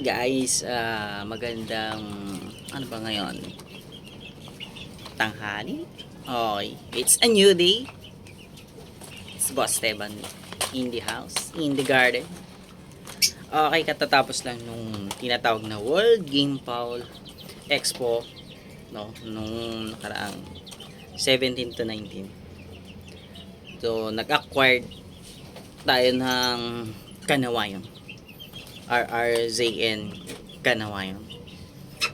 Guys, ah, magandang ano ba ngayon? Tanghali? Okay, it's a new day. It's Boss Esteban in the house, in the garden. Okay, katatapos lang nung tinatawag na World Game Foul Expo no, nung nakaraang 17 to 19. So, nag-acquired tayo ng Kanawayan. RRZN Kanawayan.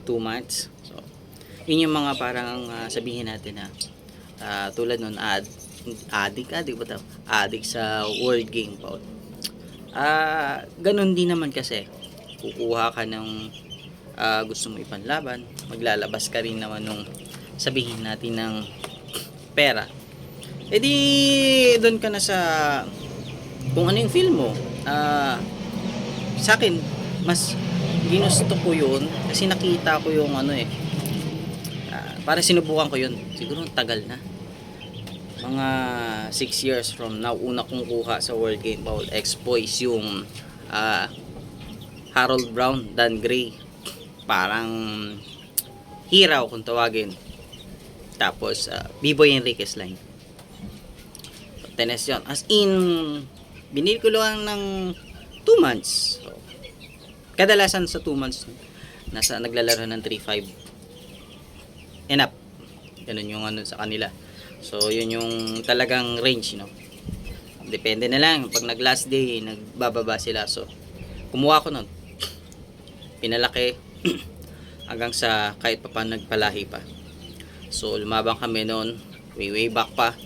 Two months. So, yun yung mga parang ah, sabihin natin na ah, tulad nun, ad, addict, addict ba ito? Addict sa World Game Foul. Ah, ganun din naman kasi. Kukuha ka ng ah, gusto mo ipanlaban, maglalabas ka rin naman nung sabihin natin ng pera. E di, doon ka na sa kung ano yung film mo. Ah, sa akin, mas ginusto ko yun kasi nakita ko yung ano eh. Ah, para sinubukan ko yun. Siguro tagal na. Mga 6 years from now, una kong kuha sa World Game Bowl Expo is yung ah, Harold Brown, Dan Gray. Parang hiraw kung tawagin. Tapos, uh, B-Boy Enriquez line. Tenes yun. As in, binili ko lang ng 2 months. Kadalasan sa 2 months, nasa naglalaro ng 3-5. And. Ganun yung ano sa kanila. So, yun yung talagang range, no? Depende na lang. Pag nag last day, nagbababa sila. So, kumuha ko nun. Pinalaki hanggang sa kahit pa pa nagpalahi pa. So, lumabang kami noon. Way, way back pa.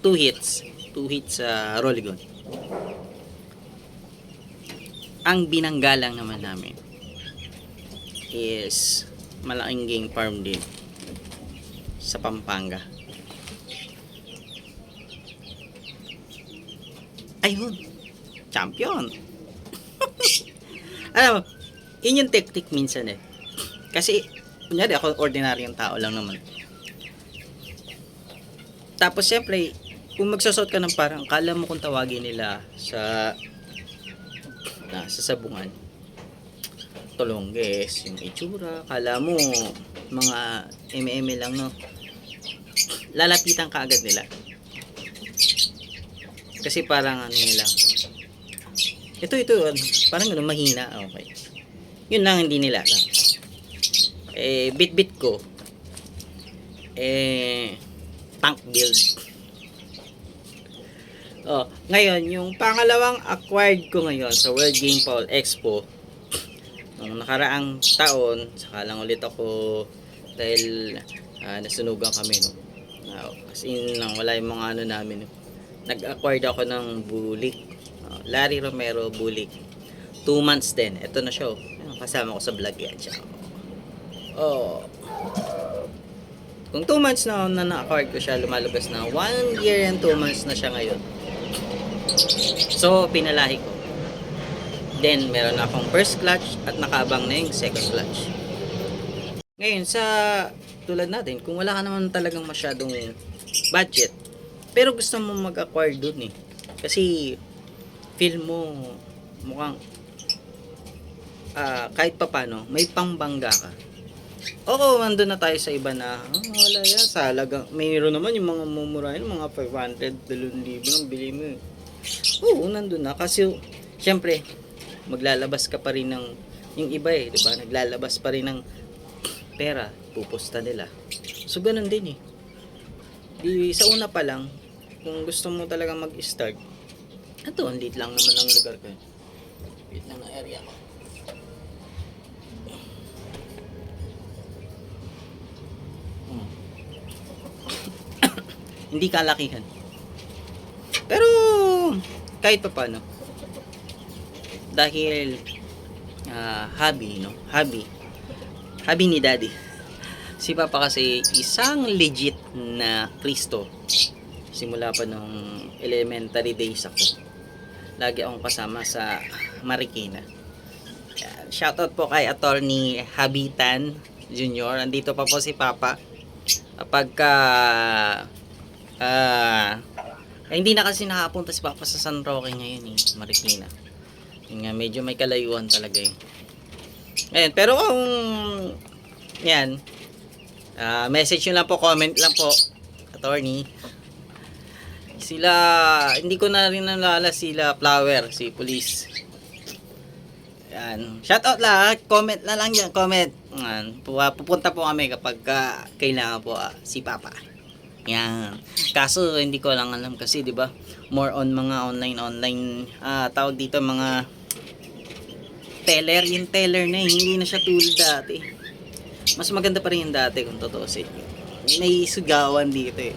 Two hits. Two hits sa Rolligon. Ang binanggalang naman namin is malaking game farm din sa Pampanga. Ayun. Champion. Alam mo, yun yung tactic minsan eh. Kasi, kunyari ako ordinaryong tao lang naman. Tapos syempre, kung magsasot ka ng parang, kala mo kung tawagin nila sa na sa sabungan. Tolongges, yung itsura, kala mo mga eme lang no. Lalapitan ka agad nila. Kasi parang ano nila. Ito, ito, parang ano, mahina. Okay. Yun lang hindi nila alam. Eh, bit-bit ko. Eh, tank build. Oh, ngayon, yung pangalawang acquired ko ngayon sa World Game Foul Expo, nung nakaraang taon, saka lang ulit ako dahil ah, nasunugan kami, no. Uh, kasi in lang, wala yung mga ano namin. no. Nag-acquired ako ng bulik. Oh, Larry Romero bulik. Two months din. Ito na siya. oh. Kasama ko sa vlog yan siya. Oh. Kung 2 months na na na-acquired ko siya, lumalabas na 1 year and 2 months na siya ngayon. So, pinalahi ko. Then, meron akong first clutch at nakaabang na yung second clutch. Ngayon, sa tulad natin, kung wala ka naman talagang masyadong budget, pero gusto mo mag-acquire dun eh. Kasi, feel mo mukhang ah, kahit papano, may pangbangga ka. Oo, nandun na tayo sa iba na, ah, wala yan, sa halagang, mayroon naman yung mga mumurahin, mga 500, 2,000 ang bili mo eh. Oo, nandun na. Kasi, syempre, maglalabas ka pa rin ng, yung iba eh, di ba? Naglalabas pa rin ng pera, pupusta nila. So, ganun din eh. Di, sa una pa lang, kung gusto mo talaga mag-start, ito, ang liit lang naman ang lugar ko. eh. Liit lang ang area ko. Hmm. Hindi kalakihan. Pero, kahit pa paano, dahil ah, hobby, no? Hobby. Hobby ni daddy. Si Papa kasi isang legit na Kristo. Simula pa nung elementary days ako. Lagi akong kasama sa Marikina. Shoutout po kay Attorney Habitan Junior. Andito pa po si Papa. Kapag ka ah eh, hindi na kasi nakapunta si Papa sa San Roque ngayon eh, Marikina. Yung nga, medyo may kalayuan talaga eh. Ayan, pero kung yan, ah, message nyo lang po, comment lang po, attorney. Sila, hindi ko na rin nalala sila flower, si police. Yan. Shoutout lang, comment na lang dyan, comment. Yan. Pu- Pupunta po kami kapag ah, kailangan po ah, si Papa. Yan. Kaso hindi ko lang alam kasi 'di ba? More on mga online online ah tawag dito mga teller, yung teller na eh, hindi na siya tulad dati. Mas maganda pa rin yung dati kung tutusin. May sugawan dito eh.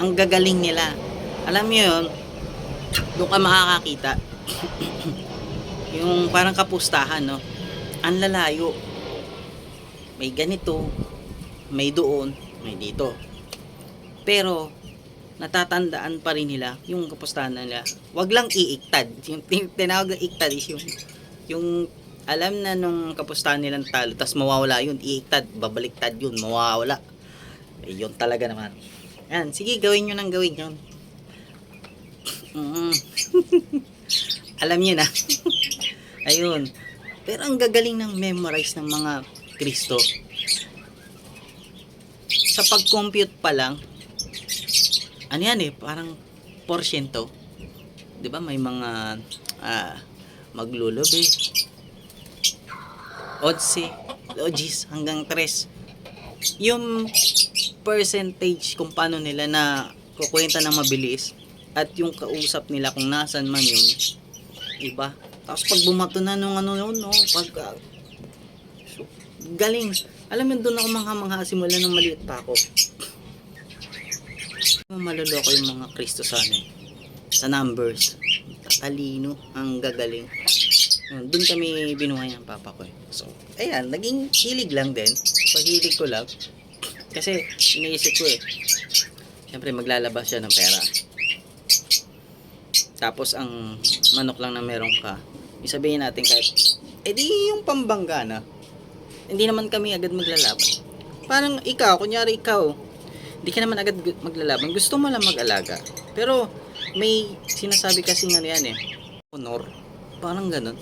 Ang gagaling nila. Alam niyo yun, doon ka makakakita. yung parang kapustahan, no? Ang lalayo. May ganito, may doon, may dito. Pero, natatandaan pa rin nila yung kapustahan nila. Wag lang iiktad. Yung tin- tinawag na iktad is yung, yung alam na nung kapustahan nilang talo, tas mawawala yun, iiktad, babaliktad yun, mawawala. Eh, yun talaga naman. Yan, sige, gawin nyo nang gawin yun. Mm. alam niyo na. Ayun. Pero ang gagaling ng memorize ng mga Kristo. Sa pag-compute pa lang, ano yan eh, parang porsyento. ba may mga ah, maglulubi. Odse, logis hanggang 3. Yung percentage kung paano nila na kukwenta ng mabilis at yung kausap nila kung nasan man yun, iba. Tapos pag bumato na nung ano yun, no, pag ah, so, galing. Alam mo, doon ako mga mga simula nung maliit pa ako. Maloloko yung mga Kristo sa ano, eh, sa numbers. Tatalino, ang gagaling. Doon kami binuhay ng papa ko. eh. So, ayan, naging hilig lang din. Paghilig ko lang. Kasi, iniisip ko eh. Siyempre, maglalabas siya ng pera. Tapos, ang manok lang na meron ka, isabihin natin kahit, eh di yung pambangga na. Hindi naman kami agad maglalaban. Parang ikaw, kunyari ikaw, hindi ka naman agad maglalaban. Gusto mo lang mag-alaga. Pero, may sinasabi kasi nga yan eh. Honor. Parang ganun.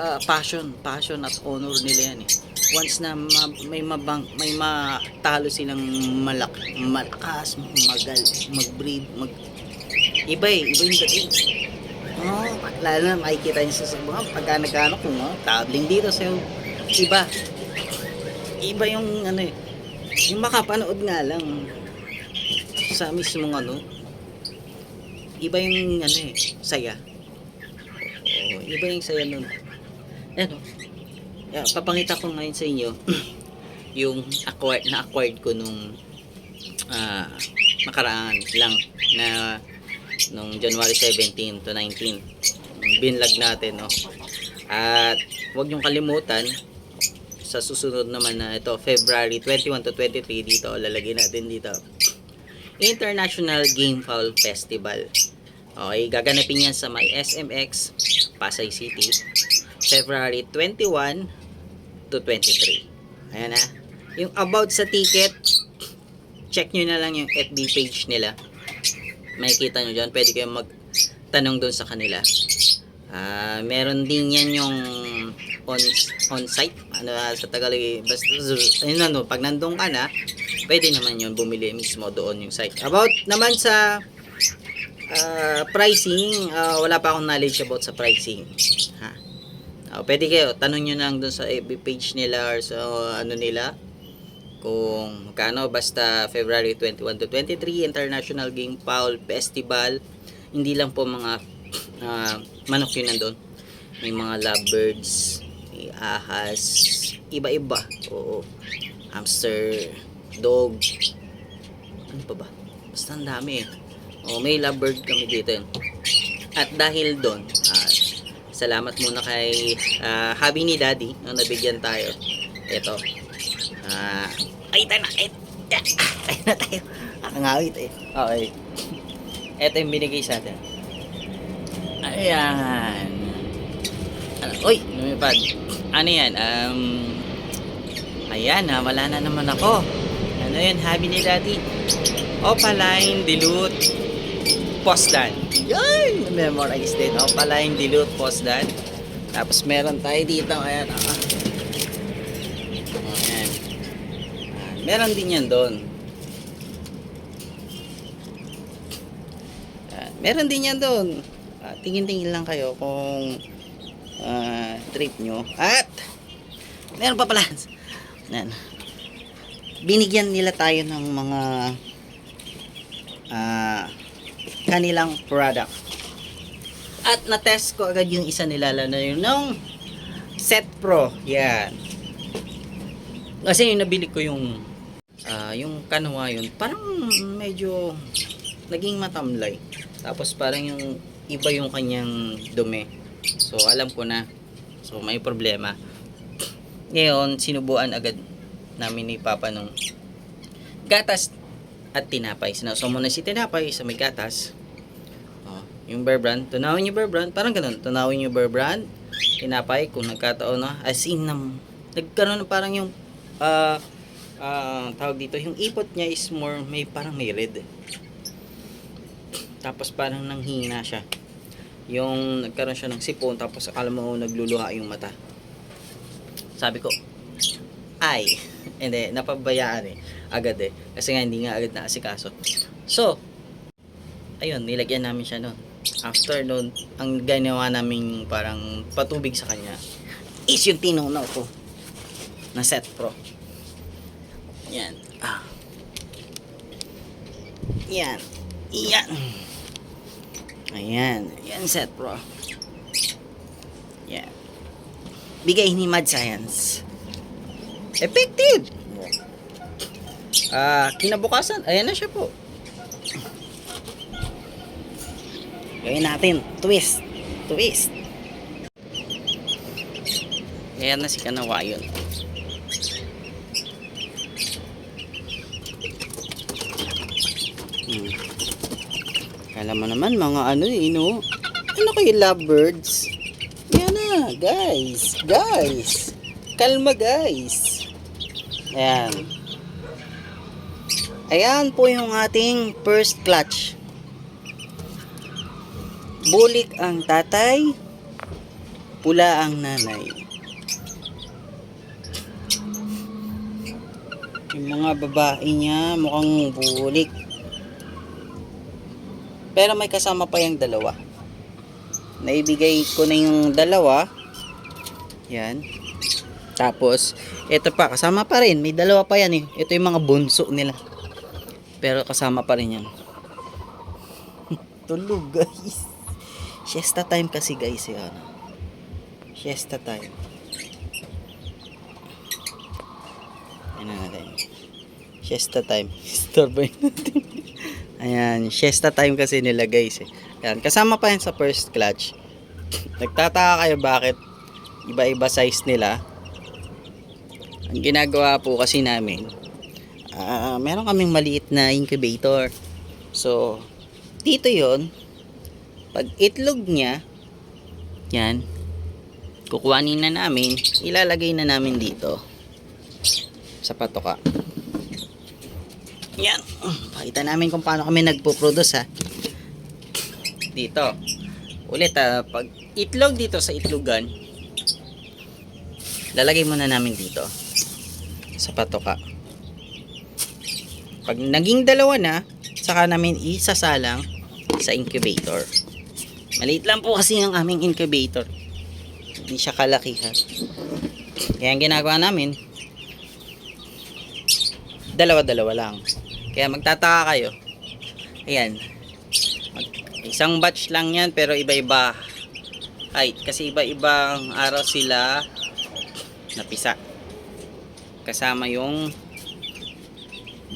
Ah, passion. Passion at honor nila yan eh. Once na ma- may mabang, may matalo silang malak, malakas, magal, mag-breed, mag... Iba eh. Iba yung dating. Oh, lalo na makikita niyo sa mga pagka nagkano kung oh, tabling dito sa iba. Iba yung ano eh. Yung makapanood nga lang sa mismong ano. Iba yung ano eh, saya. Oo, iba yung saya nun. Ano? Yeah, papangita ko ngayon sa inyo yung acquired na acquired ko nung ah nakaraan lang na nung January 17 to 19 binlag natin no at huwag niyong kalimutan sa susunod naman na ito February 21 to 23 dito lalagyan natin dito. International Game Foul Festival. Okay gaganapin yan sa may SMX Pasay City February 21 to 23 ayan na yung about sa ticket check nyo na lang yung FB page nila. Makikita nyo dyan pwede kayong magtanong doon sa kanila. Ah, meron din yan yung on on site. Ano ah, sa Tagalog basta ayun ano pag nandoon ka na pwede naman yun bumili mismo doon yung site. About naman sa ah, pricing ah, wala pa akong knowledge about sa pricing. Ha? Ah, pwede kayo tanong nyo lang doon sa FB page nila or sa ano nila kung magkano. Basta February 21 to 23 International Game Foul Festival. Hindi lang po mga ah, manok yun nandun. May mga lovebirds ahas iba-iba oo hamster dog ano pa ba basta ang dami eh oh, may lovebird kami dito yun. at dahil doon ah, salamat muna kay ah, habi ni daddy nung nabigyan tayo ito Ah, ay, tayo na. Ay, tayo na tayo. Nakangawit eh. Okay. Ito yung binigay sa atin. Ayan. Uy, lumipad. Ano yan? Um, ayan, ha, wala na naman ako. Ano yun, habi ni daddy? Opaline, dilute, postdan. Yan! Memorize din. Opaline, dilute, postdan. Tapos meron tayo dito, ayan. Ah. Ayan. Ah, meron din yan doon. Ayan. Meron din yan doon. Ah, tingin-tingin lang kayo kung ah, trip nyo. At, meron pa pala. Ayan. Binigyan nila tayo ng mga ah, kanilang product. At na-test ko agad yung isa nila, na yung nung Set Pro. Yan. Kasi yung nabili ko yung ah, yung kanwa yun, parang medyo naging matamlay. Tapos parang yung iba yung kanyang dumi. So alam ko na. So may problema. Ngayon, sinubuan agad namin ni Papa nung gatas at tinapay. Sinasama muna si tinapay sa may gatas. Oh, yung bear brand. Tunawin yung bear brand. Parang ganun. Tunawin yung bear brand. Tinapay kung nagkataon na. As in, nam, nagkaroon na parang yung ah ah, tawag dito. Yung ipot niya is more, may parang may red. Tapos parang nanghina siya. Yung nagkaroon siya ng sipon. Tapos akala mo nagluluha yung mata. Sabi ko, ay, hindi, napabayaan eh. Agad eh. Kasi nga hindi nga agad na asikaso. So, ayun, nilagyan namin siya noon. After noon, ang ginawa namin parang patubig sa kanya is yung tinunaw ko na set pro. Yan. Ah. Yan. Yan. Ayan. Yan set pro. Yan. Bigay ni Mad Science. Effective! Ah, kinabukasan, ayan na siya po. Gawin natin, twist, twist. Ayan na si Kanawayon. Kala mo naman mga ano eh, no? Ano kayo lovebirds? Yan na, guys, guys. Kalma guys. Ayan. Ayan po yung ating first clutch. Bulik ang tatay, pula ang nanay. Yung mga babae niya mukhang bulik. Pero may kasama pa yung dalawa. Naibigay ko na yung dalawa. Yan. Tapos, ito pa, kasama pa rin. May dalawa pa yan eh. Ito yung mga bunso nila. Pero kasama pa rin yan. Tulog guys. Siesta time kasi guys yan. Siesta time. Ano natin. Siesta time. Storbay natin. Ayan, siesta time kasi nila guys eh. Ayan, kasama pa yan sa first clutch. Nagtataka kayo bakit iba-iba size nila. Ang ginagawa po kasi namin, ah meron kaming maliit na incubator. So, dito yon pag itlog niya, yan, kukuhanin na namin, ilalagay na namin dito sa patoka. Yan. Pakita namin kung paano kami nagpo-produce ha. Dito. Ulit ha, pag itlog dito sa itlogan, lalagay muna namin dito sa patoka. Pag naging dalawa na, saka namin isasalang sa incubator. Maliit lang po kasi ang aming incubator. Hindi siya kalakihan. Kaya ang ginagawa namin, dalawa-dalawa lang. Kaya magtataka kayo. Ayan. Mag, isang batch lang yan pero iba-iba height. Kasi iba-ibang araw sila napisa. Kasama yung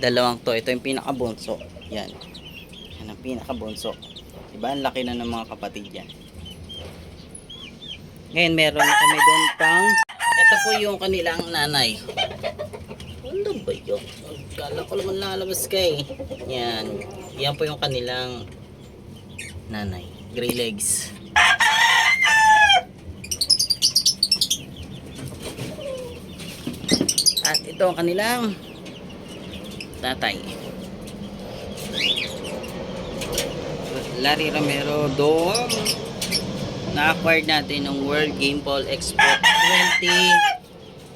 dalawang to. Ito yung pinakabunso. Yan. Yan ang pinakabunso. Diba? Ang laki na ng mga kapatid yan. Ngayon meron na kami doon pang ito po yung kanilang nanay. Ano ba yun? Kala ko naman lalabas kay. Yan. Yan po yung kanilang nanay. Gray legs. At ito ang kanilang tatay. Larry Romero Dom na-acquired natin ng World Game Ball Expo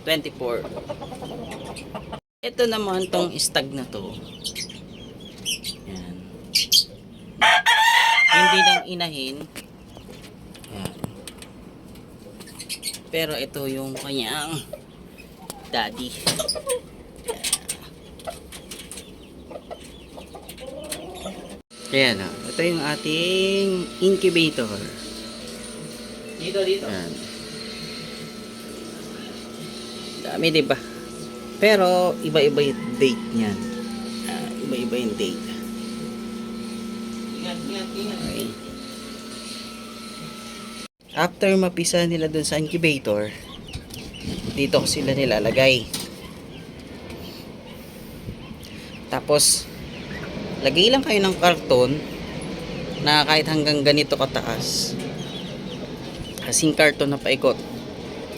2024. Ito naman tong stag na to. Yan. Hindi lang inahin. Yan. Pero ito yung kanyang daddy. Ayan o. Ito yung ating incubator. Dito, dito. Ayan. Dami, di ba? Pero, iba-iba yung date niyan. Ah, iba-iba yung date. Ingat, ingat, ingat. Okay. After mapisa nila dun sa incubator, dito ko sila nilalagay. Tapos, lagay lang kayo ng karton na kahit hanggang ganito kataas. Kasing karton na paikot.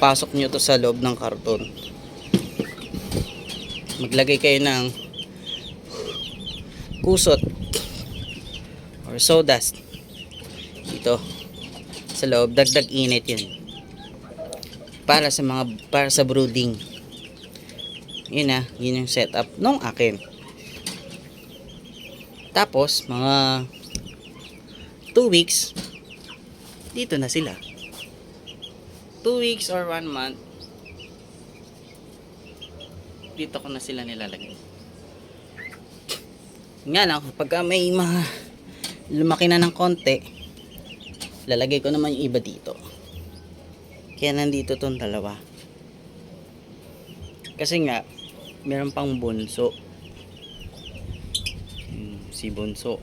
Pasok nyo to sa loob ng karton. Maglagay kayo ng kusot or sawdust dito sa loob. Dagdag init yun. Para sa mga para sa brooding. Yun na yun yung setup nung akin. Tapos mga 2 weeks dito na sila. 2 weeks or 1 month dito ko na sila nilalagay. Nga lang pagka may mga lumaki na ng konti lalagay ko naman yung iba dito. Kaya nandito tong dalawa. Kasi nga meron pang bunso. Hmm, si bunso.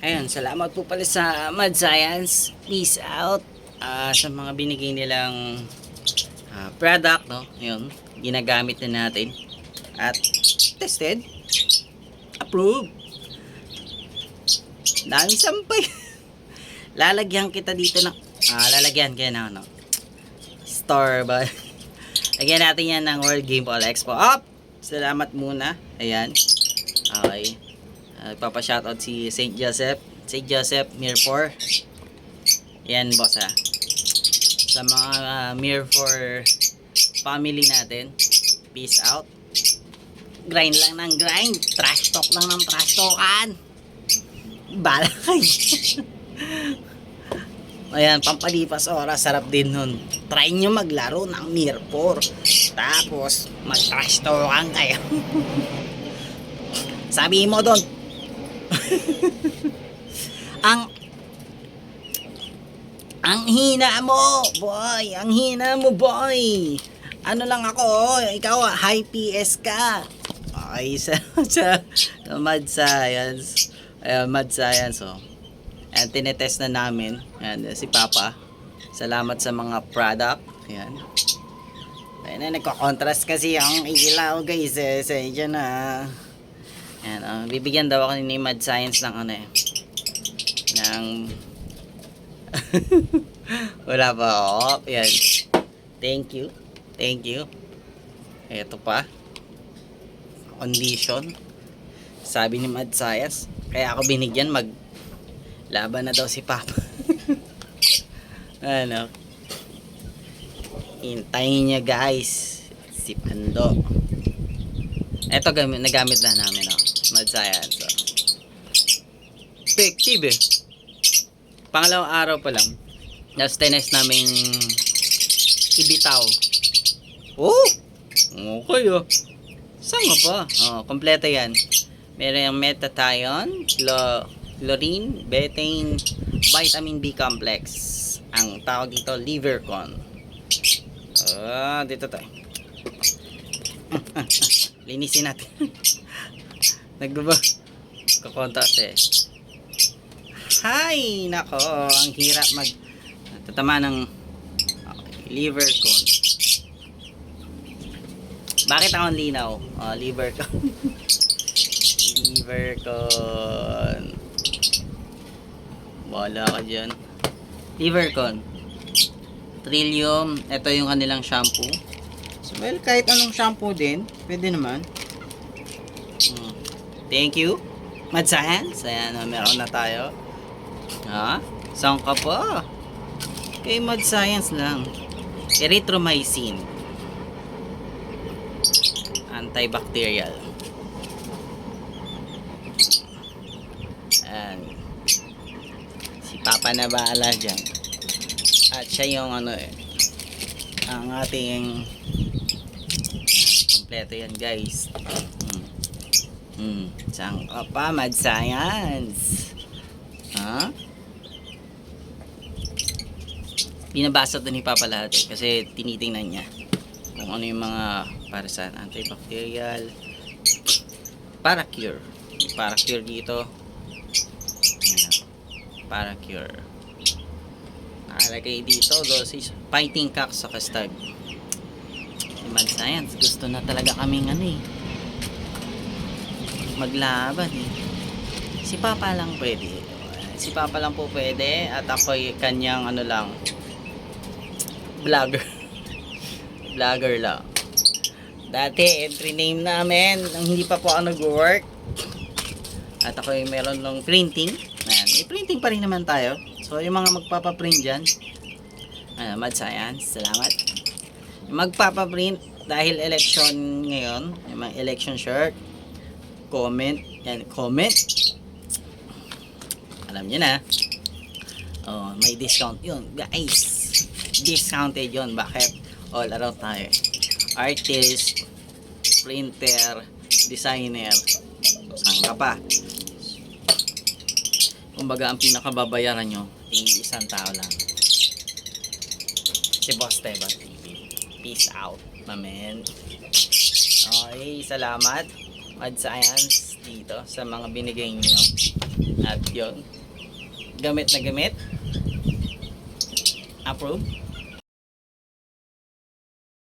Ayun salamat po pala sa Mad Science. Peace out. Ah, sa mga binigay nilang ah, product no? Yun ginagamit na natin at tested approved. Dami sampay. Lalagyan kita dito ng ah, lalagyan kaya na ano store ba? Lagyan natin yan ng World Game Ball Expo. Up salamat muna. Ayan. Okay. Uh, papashoutout si St. Joseph St. Joseph Mirfor. Yan boss ha sa mga uh, Mirfor family natin peace out grind lang ng grind trash talk lang ng trash talkan bala kayo Ayan, pampalipas oras, sarap din nun. Try nyo maglaro ng Mirror. Tapos, mag-trash talkan kayo. Sabi mo doon. ang ang hina mo, boy. Ang hina mo, boy. Ano lang ako, ikaw high PS ka. Okay, sa, sa, Mad Science. Ayan, Mad Science, oh. Ayan, tinetest na namin. Ayan, si Papa. Salamat sa mga product. Ayan. Ayan na, nagko-contrast kasi ang ilaw, guys. Eh, sa inyo na. Ayan, oh, bibigyan daw ako ni Mad Science ng ano eh. Ng... Wala pa ako. Ayan. Thank you. Thank you. Ito pa. Condition. Sabi ni Mad Science. Kaya ako binigyan mag laban na daw si Papa. ano? Hintayin niya guys. Si Pando. Ito gamit, nagamit na namin oh. Mad Science. Oh. Effective eh. Pangalawang araw pa lang. Tapos tinest namin ibitaw. Oh! Okay oh. Nga pa? Oh, kompleto yan. Meron yung metathion, clo chlorine, betaine, vitamin B complex. Ang tawag dito, livercon. Ah, dito tayo. Linisin natin. Nagbuba. Kakontras eh. Hay! Nako, ang hirap mag tatama ng okay, livercon. Bakit ako linaw? Oh, livercon. livercon. Wala ka dyan. Livercon. Trillium. Ito yung kanilang shampoo. So, well, kahit anong shampoo din, pwede naman. Hmm. Thank you. Mad Science. Ayan, oh, meron na tayo. Ha? Saan ka pa? Kay Mad Science lang. Erythromycin. Antibacterial. And si Papa na baala dyan. At siya yung ano eh, ang ating kompleto yan guys. Hmm. Hmm. Saan ka pa, Mad Science? Ha? Binabasa to ni Papa lahat eh, kasi tinitingnan niya kung ano yung mga para sa antibacterial para cure. Para cure dito. Para cure. Nakalagay dito, dosis fighting cock sa kastag. Mad Science, gusto na talaga kaming ano eh. Maglaban eh. Si Papa lang pwede. Si Papa lang po pwede at ako'y kanyang ano lang vlogger. vlogger lang. Dati, entry name namin, nang hindi pa po ako nag-work. At ako ay meron ng printing. Ayan, may printing pa rin naman tayo. So, yung mga magpapaprint dyan, ano, Mad Science, salamat. Yung magpapaprint, dahil election ngayon, yung mga election shirt, comment, yan, comment. Alam nyo na. Oh, may discount yun, guys. Discounted yun. Bakit? All around tayo. Artist, printer, designer. So, saan ka pa? Kumbaga, ang pinakababayaran nyo, isang tao lang. Si Boss Teban TV. Peace out, my man. Okay, salamat. Mad Science dito sa mga binigay niyo. At yun, gamit na gamit. Approve.